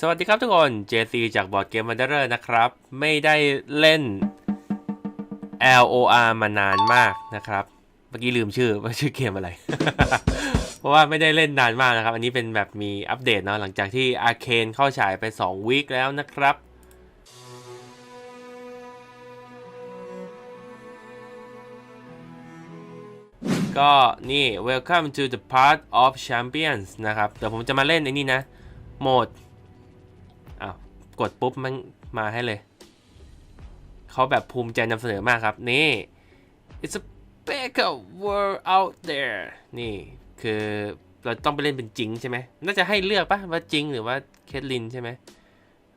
สวัสดีครับทุกคน JC จากบอร์ดเกม w ันเดอร์นะครับ ไม่ได้เล่น LOR มานานมากนะครับ เมื่อกี้ลืมชื่อว่าชื่อเกมอะไร เพราะว่าไม่ได้เล่นนานมากนะครับ อันนี้เป็นแบบมีอัปเดตเนาะหลังจากที่อาร์เคนเข้าฉายไป 2 วีคแล้วนะครับก็นี่ welcome to the part of champions นะครับ เดี๋ยวผมจะมาเล่นไอ้นี่นะ โหมด กดปุ๊บมันมาให้เลย เขาแบบภูมิใจนำเสนอมากครับ นี่ it's a bigger world out there นี่คือเราต้องไปเล่นเป็นจริงใช่ไหมน่าจะให้เลือกปะว่าจริงหรือว่าเคทลินใช่ไหม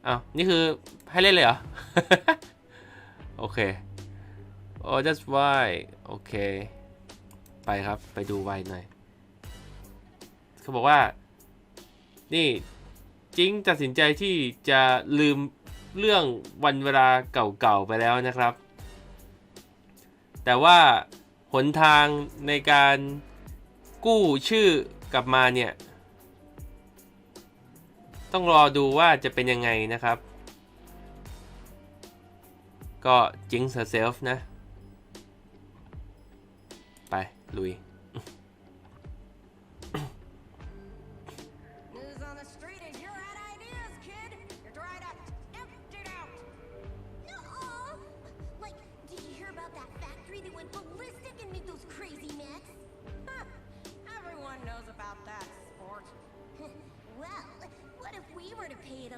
อ้าวนี่คือให้เล่นเลยเหรอ โอเค oh that's why โอเค ไปครับ ไปดูไวหน่อย เขาบอกว่า นี่ จิงตัดสินใจที่จะลืมเรื่องวันเวลาเก่าๆไปแล้วนะครับ แต่ว่าหนทางในการกู้ชื่อกลับมาเนี่ย ต้องรอดูว่าจะเป็นยังไงนะครับ ก็จิงเซลฟ์นะ ไป ลุย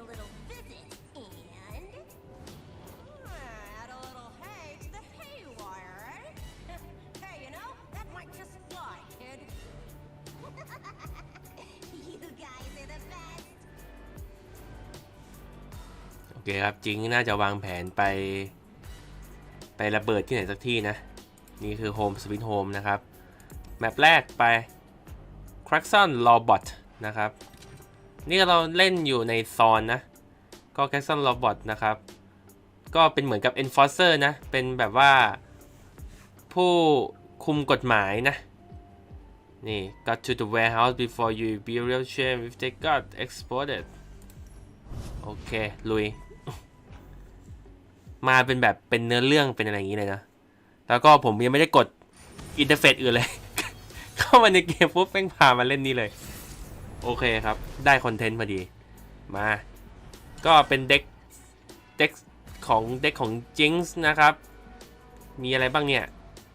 were to pay it a little visit and... add a little hay to the haywire, eh? hey, you know, that might just fly, kid. you guys are the best. โอเคครับจริงน่าจะวางแผนไป ไประเบิดที่ไหนสักที่นะ นี่คือ Home Sweet Home นะครับ แมปแรกไป c r a c k o n Robot นะครับ นี่เราเล่นอยู่ในซอนนะ ก็ c r a c k o n Robot นะครับ ก็เป็นเหมือนกับ Enforcer นะ เป็นแบบว่า ผู้คุมกฎหมายนะ นี่ got to the warehouse before you be real shame if they got exploded โอเค ลุย มาเป็นแบบเป็นเนื้อเรื่องเป็นอะไรอย่างนี้เลยนะ แล้วก็ผมยังไม่ได้กดอินเทอร์เฟซอื่นเลย เข้ามาในเกมปุ๊บแม่งพามาเล่นนี่เลย โอเคครับ ได้คอนเทนต์พอดี มา ก็เป็นเด็กเด็กของเด็กของจิงส์นะครับ มีอะไรบ้างเนี่ย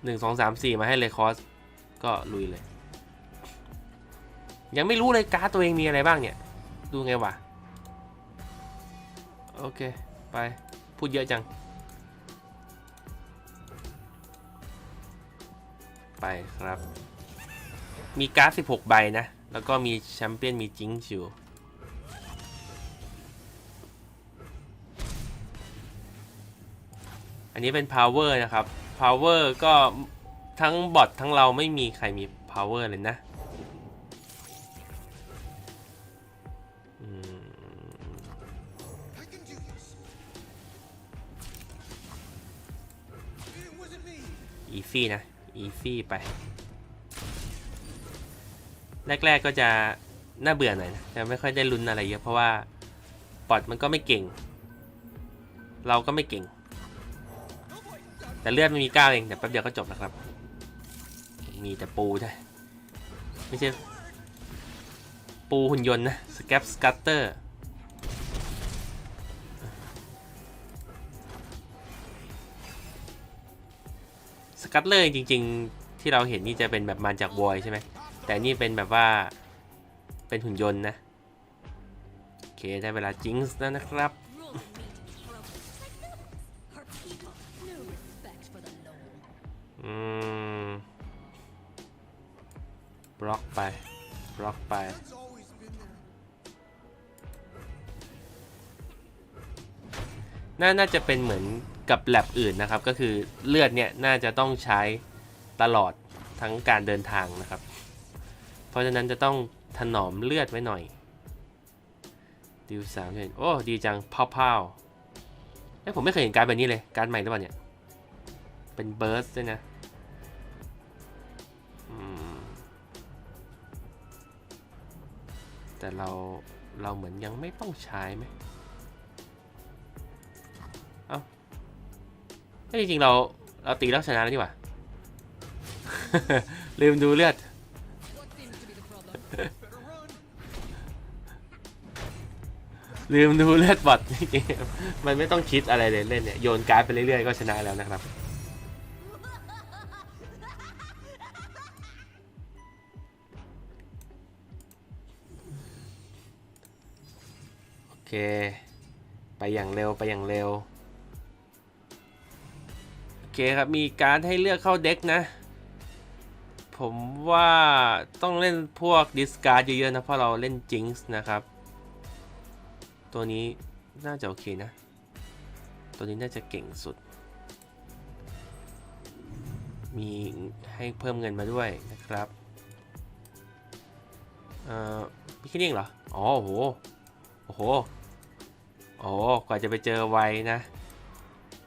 หนึ่งสองสามสี่มาให้เลยคอส ก็ลุยเลย ยังไม่รู้เลยการ์ดตัวเองมีอะไรบ้างเนี่ย ดูไงวะ โอเค ไป พูดเยอะจัง ไปครับ มีการ์ด16 ใบนะ แล้วก็มีแชมเปี้ยนมีจิงอยู่อันนี้เป็น power นะครับ power ก็ทั้งบอททั้งเราไม่มีใครมี power เลยนะอืม I can do this. It wasn't me. อีซี่นะอีซี่ไป แรก ๆก็จะน่าเบื่อหน่อยนะจะไม่ค่อยได้ลุ้นอะไรเยอะเพราะว่าปอดมันก็ไม่เก่ง เราก็ไม่เก่ง แต่เลือดมันมีก้าเองเดี๋ยวแป๊บเดียวก็จบแล้วครับ มีแต่ปูใช่ไม่ใช่ปูหุ่นยนต์นะสแกปสกัตเตอร์สกัตเลอร์จริง ๆ ที่เราเห็นนี่จะเป็นแบบมาจากวอยใช่ไหม แต่นี่เป็นแบบว่าเป็นหุ่นยนต์นะ โอเค ได้เวลาจิงส์แล้วนะครับ อืม บล็อกไป บล็อกไป น่า น่าจะเป็นเหมือนกับแลบอื่นนะครับ ก็คือเลือดเนี่ย น่าจะต้องใช้ตลอดทั้งการเดินทางนะครับ ราะฉะนั้นจะต้องถนอมเลือดไว้หน่อย ดิวสามเห็นโอ้ดีจังพาวพาวเอ้ผมไม่เคยเห็นการแบบนี้เลย การใหม่หรือเปล่าเนี่ย เป็นเบิร์สด้วยนะอืมแต่เราเราเหมือนยังไม่ต้องใช้ไหมเอ้าเอ้ยจริงๆเราเราตีแล้วชนะแล้วนี่หว่า ลืมดูเลือด ลืมดูเลือดบอทจริงๆมันไม่ต้องคิดอะไรเลยเล่นเนี่ยโยนการ์ดไปเรื่อยๆก็ชนะแล้วนะครับ โอเค ไปอย่างเร็วไปอย่างเร็ว โอเคครับ มีการดให้เลือกเข้าเด็กนะ ผมว่าต้องเล่นพวกดิสการ์ดเยอะๆนะ เพราะเราเล่นจิงส์นะครับ ตัวนี้น่าจะโอเคนะ ตัวนี้น่าจะเก่งสุด มีให้เพิ่มเงินมาด้วยนะครับเอ่อมีแค่นี้เองเหรอ อ๋อโอ้โห โอ้โห โอ้กว่าจะไปเจอไวนะ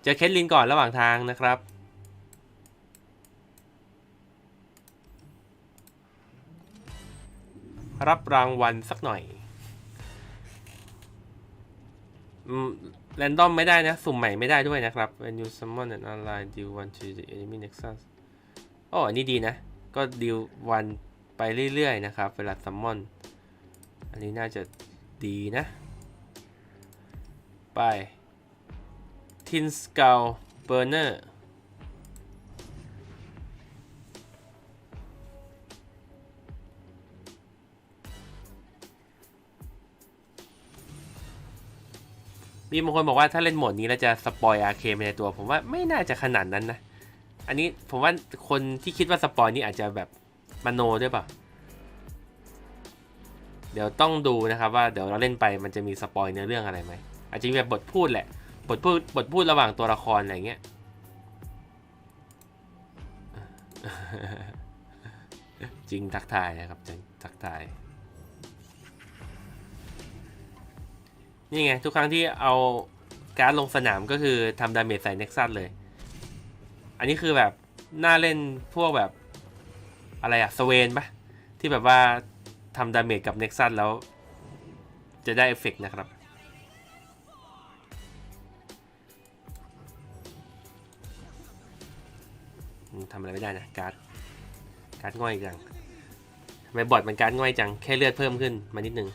เจอเคทลินก่อนระหว่างทางนะครับ รับรางวัลสักหน่อยแรนดอมไม่ได้นะ สุ่มใหม่ไม่ได้ด้วยนะครับ when you summon an ally deal one to the enemy nexus อ้อันนี้ดีนะ ก็ดีลวันไปเรื่อยๆนะครับ เวลา summon อันนี้น่าจะดีนะ ไป tin skull burner มีบางคนบอกว่าถ้าเล่นโหมดนี้แล้วจะสปอยอาเคไปในตัว ผมว่าไม่น่าจะขนาดนั้นนะ อันนี้ผมว่าคนที่คิดว่าสปอยนี่อาจจะแบบมโนด้วยป่ะ เดี๋ยวต้องดูนะครับว่าเดี๋ยวเราเล่นไปมันจะมีสปอยเนื้อเรื่องอะไรไหม อาจจะมีแบบบทพูดแหละ บทพูดบทพูดระหว่างตัวละครอะไรเงี้ยจริงทักทายนะครับจริงทักทาย นี่ไง ทุกครั้งที่เอาการ์ดลงสนามก็คือทำดาเมจใส่เน็กซัสเลย อันนี้คือแบบน่าเล่นพวกแบบอะไรอะสเวนปะที่แบบว่าทำดาเมจกับเน็กซัสแล้ว จะได้เอฟเฟกต์นะครับ ทำอะไรไม่ได้นะการ์ดการ์ดง่อยจังทำไมบอดมันการ์ดง่อยจัง แค่เลือดเพิ่มขึ้นมานิดนึง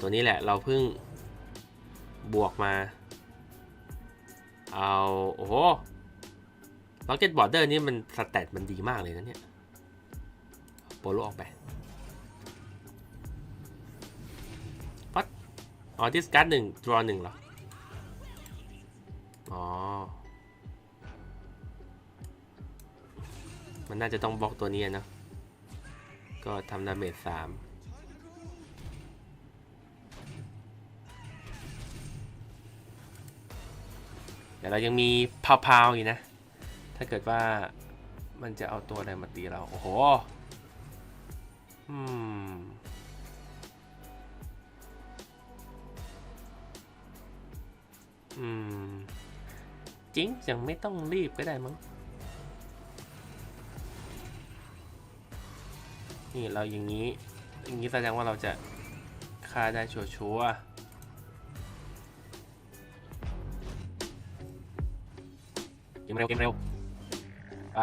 ตัวนี้แหละเราเพิ่งบวกมา เอา โอ้โห Rocket Border นี่มันสแตทมันดีมากเลยนะเนี่ยโปโลออกไปปัดอ๋อดิสการ์ดหนึ่งดรอหนึ่งเหรอ อ๋อ มันน่าจะต้องบล็อกตัวนี้นะ ก็ทำดาเมจสาม เดี๋ยวเรายังมีพาวๆอยู่นะ ถ้าเกิดว่ามันจะเอาตัวอะไรมาตีเรา โอ้โห อืม อืม จริงยังไม่ต้องรีบก็ได้มั้ง นี่เราอย่างนี้ อย่างนี้แสดงว่าเราจะฆ่าได้ชัวร์ๆ มเร็วเกมเร็วไป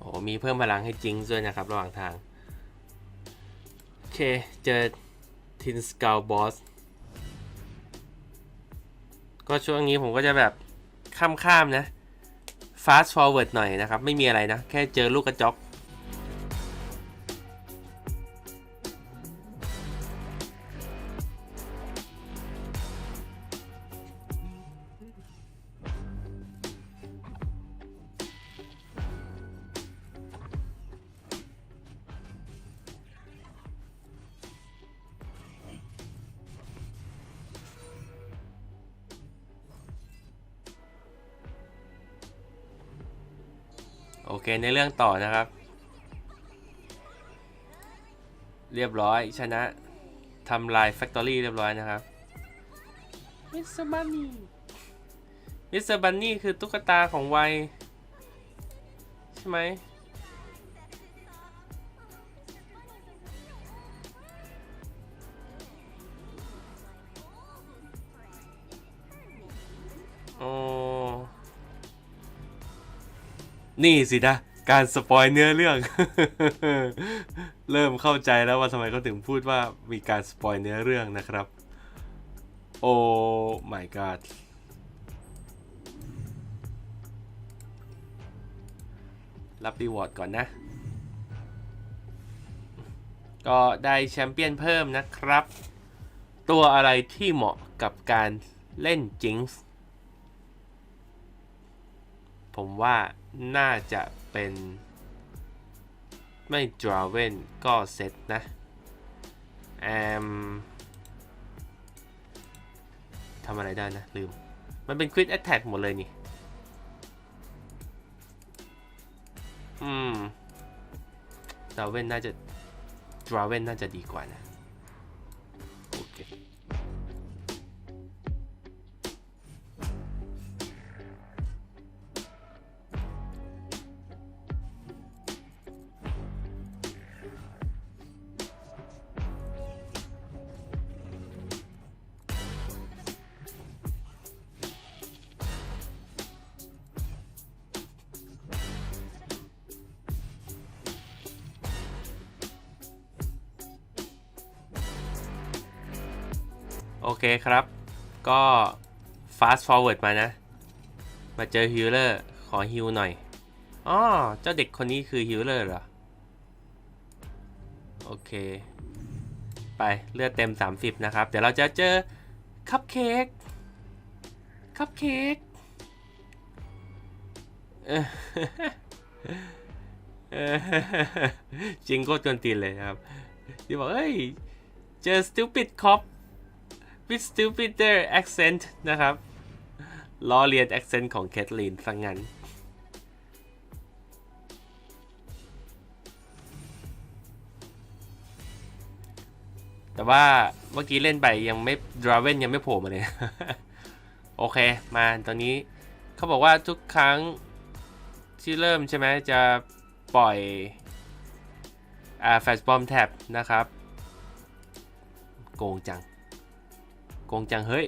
โอ้มีเพิ่มพลังให้จิงด้วยนะครับ ระหว่างทาง โอเค เจอทินสก l ลบอสก็ช่วงนี้ผมก็จะแบบ ข้ามๆนะ fast forward หน่อยนะครับ ไม่มีอะไรนะ แค่เจอลูกกระจอก เคในเรื่องต่อนะครับ เรียบร้อยชนะทำลายแฟคทอรี่เรียบร้อยนะครับมิสเตอร์บันนี่มิสเตอร์บันนี่คือตุ๊กตาของวัยใช่ไหม นี่สินะ การสปอยเนื้อเรื่อง เริ่มเข้าใจแล้วว่าทำไมเขาถึงพูดว่ามีการสปอยเนื้อเรื่องนะครับ โอ้ my god รับรีวอร์ดก่อนนะ ก็ได้แชมเปี้ยนเพิ่มนะครับ ตัวอะไรที่เหมาะกับการเล่นจิงส์ ผมว่าน่าจะเป็นไม่ดราเวนก็เซตนะแอมทำอะไรได้นะ ลืม มันเป็นควิ c แอ t แทกหมดเลยนี่ อืมดราเวนน่าจะดราเวนน่าจะดีกว่านะ โอเคครับ ก็ fast forward มานะ มาเจอฮิลเลอร์ ขอฮิลหน่อยอ๋อเจ้าเด็กคนนี้คือฮิลเลอร์เหรอ โอเค ไป เลือดเต็ม 30 นะครับ เดี๋ยวเราจะเจอคัพเค้กคัพเค้กจริงโคตรกวนตีนเลยครับที่บอกเฮ้ย เจอ stupid cop with stupider accent นะครับล้อเลียน accent ของแคทลีนสังงั้น แต่ว่าเมื่อกี้เล่นไปยังไม่ดราเวนยังไม่โผล่มาเลย โอเค มาตอนนี้เขาบอกว่าทุกครั้งที่เริ่มใช่ไหมจะปล่อยอ่าแฟชบอมแท็บนะครับ โกงจัง โกงจังเฮ้ย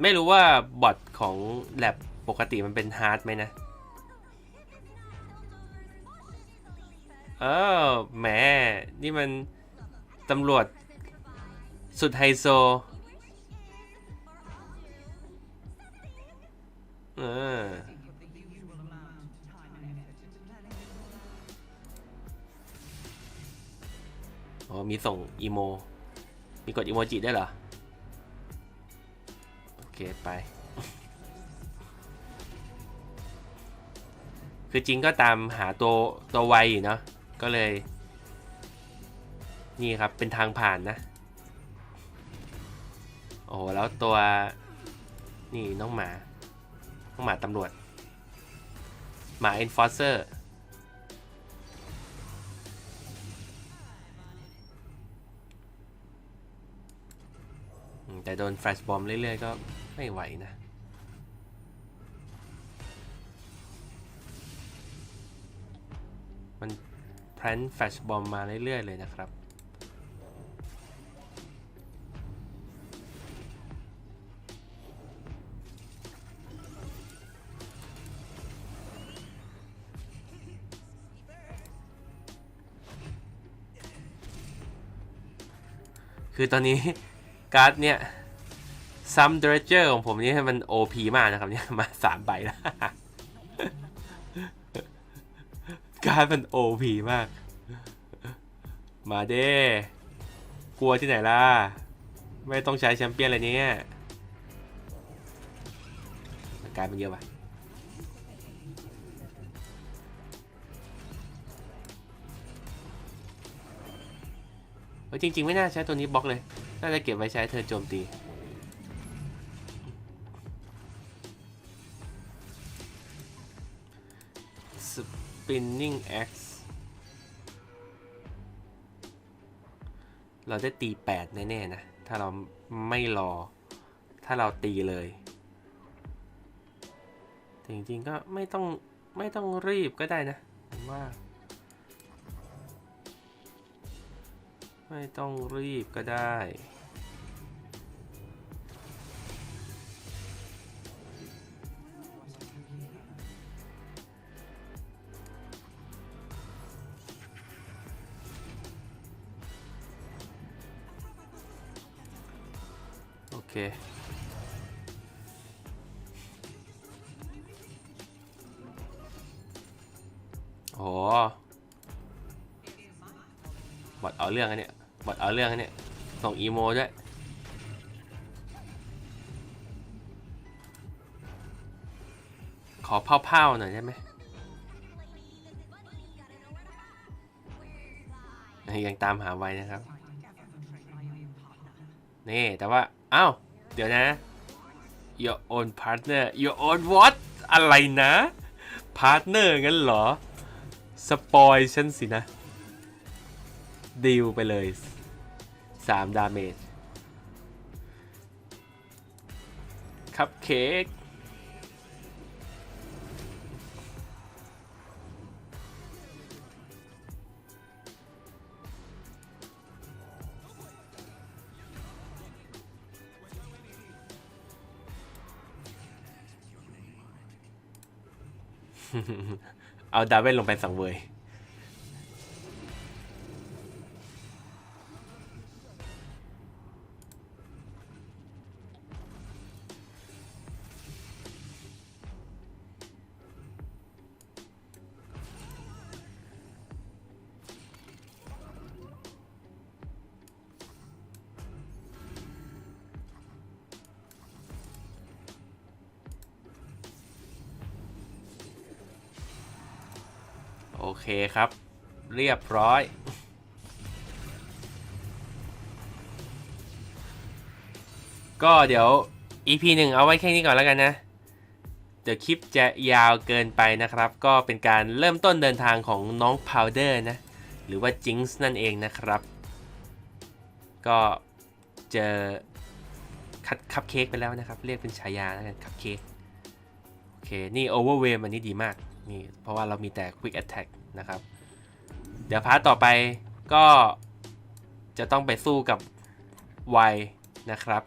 ไม่รู้ว่าบอทของแลบปกติมันเป็นฮาร์ดไหมนะ เออแหม นี่มันตำรวจสุดไฮโซ เออ อ๋อมีส่งอีโม มีกดอีโมจิได้เหรอ โอเค ไป คือจริงก็ตามหาตัวตัวไวอยู่เนาะก็เลย นี่ครับเป็นทางผ่านนะ โอ้โห แล้วตัวนี่น้องหมา น้องหมาตำรวจ หมา enforcer แต่โดนแฟลชบอมเรื่อยๆ ก็ไม่ไหวนะ มันแพลนแฟลชบอมมาเรื่อยๆ เลยนะครับคือตอนนี้ การ์ดเนี่ยซัมเดรเจอร์ของผมนี่มัน OP มากนะครับเนี่ยมาสามใบแล้วการ์ดมัน OP มาก มาเด้กลัวที่ไหนล่ะ ไม่ต้องใช้แชมเปี้ยนอะไรเนี่ยการ์ดมันเยอะไป ฮ้ยจริง ๆ ไม่น่าใช้ตัวนี้บล็อกเลย น่าจะเก็บไว้ใช้เธอโจมตี spinning axe เราได้ตี 8 แน่ ๆ นะ ถ้าเราไม่รอ ถ้าเราตีเลยจริง ๆ ก็ไม่ต้อง ไม่ต้องรีบก็ได้นะว่า ไม่ต้องรีบก็ได้ โอเคโอ้บอดเอาเรื่องอันเนี้ย บอดเอาเรื่องนเนี้ยส่งอีโมด้วยขอเผาๆหน่อยได้ไหมยังตามหาไว้นะครับ นี่ แต่ว่า อ้าว เดี๋ยวนะ your own partner your own what อะไรนะ partner งั้นเหรอ สปอยฉันสินะดีลไปเลย 3 ดาเมจคัพเค้กเอาดาเวนลงไปสังเวย โอเคครับ เรียบร้อย ก็เดี๋ยว EP หนึ่งเอาไว้แค่นี้ก่อนแล้วกันนะ เดี๋ยวคลิปจะยาวเกินไปนะครับ ก็เป็นการเริ่มต้นเดินทางของน้องพาวเดอร์นะ หรือว่าจิงส์นั่นเองนะครับ ก็เจอคัดคัพเค้กไปแล้วนะครับ เรียกเป็นฉายาแล้วกันคัพเค้กโอเค นี่โอเวอร์เวมอันนี้ดีมาก นี่เพราะว่าเรามีแต่ Quick Attack นะครับ เดี๋ยวพาร์ทต่อไปก็จะต้องไปสู้กับไวนะครับ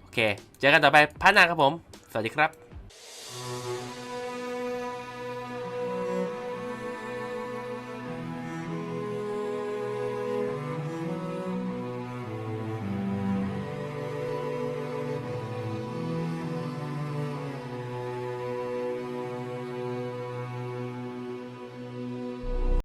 โอเค เจอกันต่อไปพาร์ทหน้าครับผม สวัสดีครับ